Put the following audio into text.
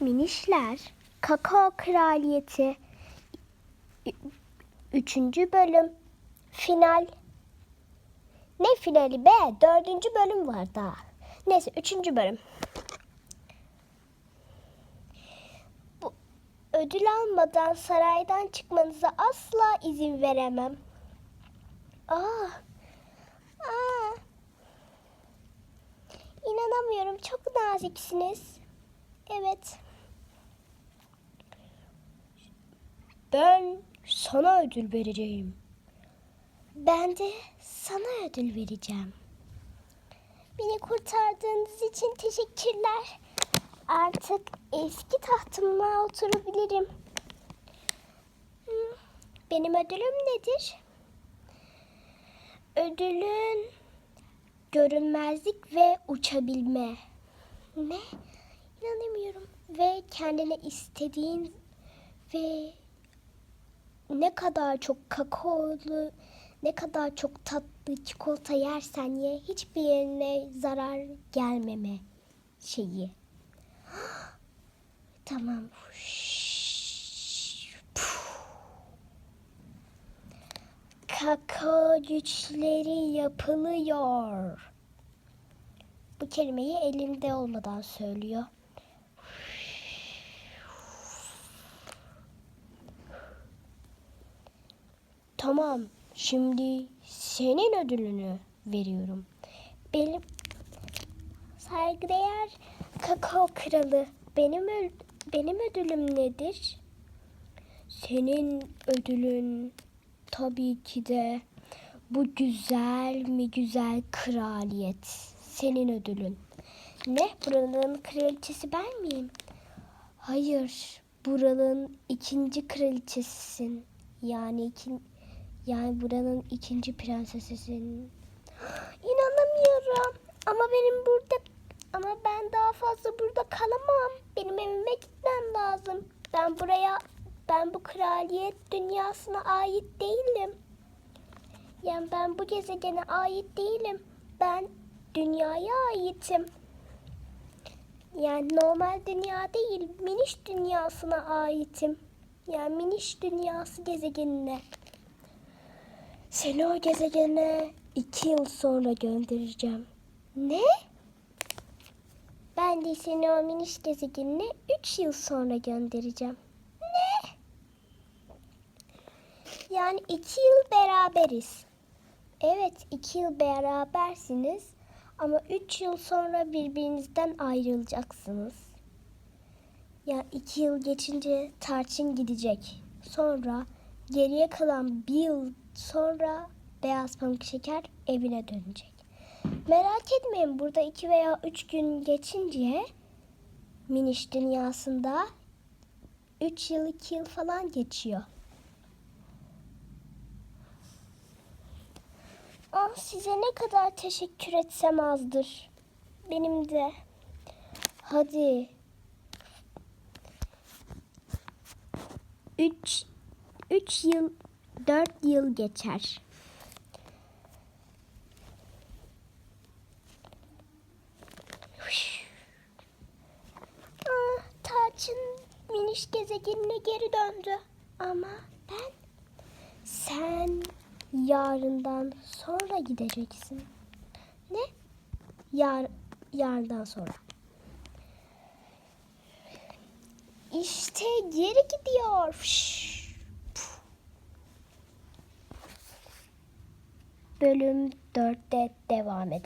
Minişler, Kakao Kraliyeti, Ü- Üçüncü bölüm, final. Ne finali be? Dördüncü bölüm var daha. Neyse, üçüncü bölüm. Bu ödül almadan saraydan çıkmanıza asla izin veremem. Aa, aa. İnanamıyorum, çok naziksiniz. Evet. Ben sana ödül vereceğim. Ben de sana ödül vereceğim. Beni kurtardığınız için teşekkürler. Artık eski tahtıma oturabilirim. Benim ödülüm nedir? Ödülün görünmezlik ve uçabilme. Ne? İnanamıyorum. Ve kendine istediğin ve ne kadar çok kakaolu, ne kadar çok tatlı çikolata yersen ye hiçbir yerine zarar gelmeme şeyi. Tamam. Kakao güçleri yapılıyor. Bu kelimeyi elinde olmadan söylüyor. Tamam, şimdi senin ödülünü veriyorum. Benim saygıdeğer kakao kralı. Benim benim ödülüm nedir? Senin ödülün tabii ki de bu güzel mi güzel kraliyet. Senin ödülün. Ne? Buranın kraliçesi ben miyim? Hayır. Buranın ikinci kraliçesisin. Yani ikin, yani buranın ikinci prensesisin. İnanamıyorum. Ama benim burada ama ben daha fazla burada kalamam. Benim evime gitmem lazım. Ben buraya ben bu kraliyet dünyasına ait değilim. Yani ben bu gezegene ait değilim. Ben dünyaya aitim. Yani normal dünya değil, miniş dünyasına aitim. Yani miniş dünyası gezegenine. Seni o gezegene iki yıl sonra göndereceğim. Ne? Ben de seni o miniş gezegenine üç yıl sonra göndereceğim. Ne? Yani iki yıl beraberiz. Evet, iki yıl berabersiniz ama üç yıl sonra birbirinizden ayrılacaksınız. Ya iki yıl geçince tarçın gidecek. Sonra geriye kalan bir yıl sonra beyaz pamuk şeker evine dönecek. Merak etmeyin burada iki veya üç gün geçince miniş dünyasında üç yıl iki yıl falan geçiyor. Ah size ne kadar teşekkür etsem azdır. Benim de. Hadi. Üç, üç yıl, dört yıl geçer. Tarçın miniş gezegenine geri döndü. Ama ben sen yarından sonra gideceksin. Ne? Yar, yarından sonra. İşte geri gidiyor. Fış. Bölüm 4'te devam edecek.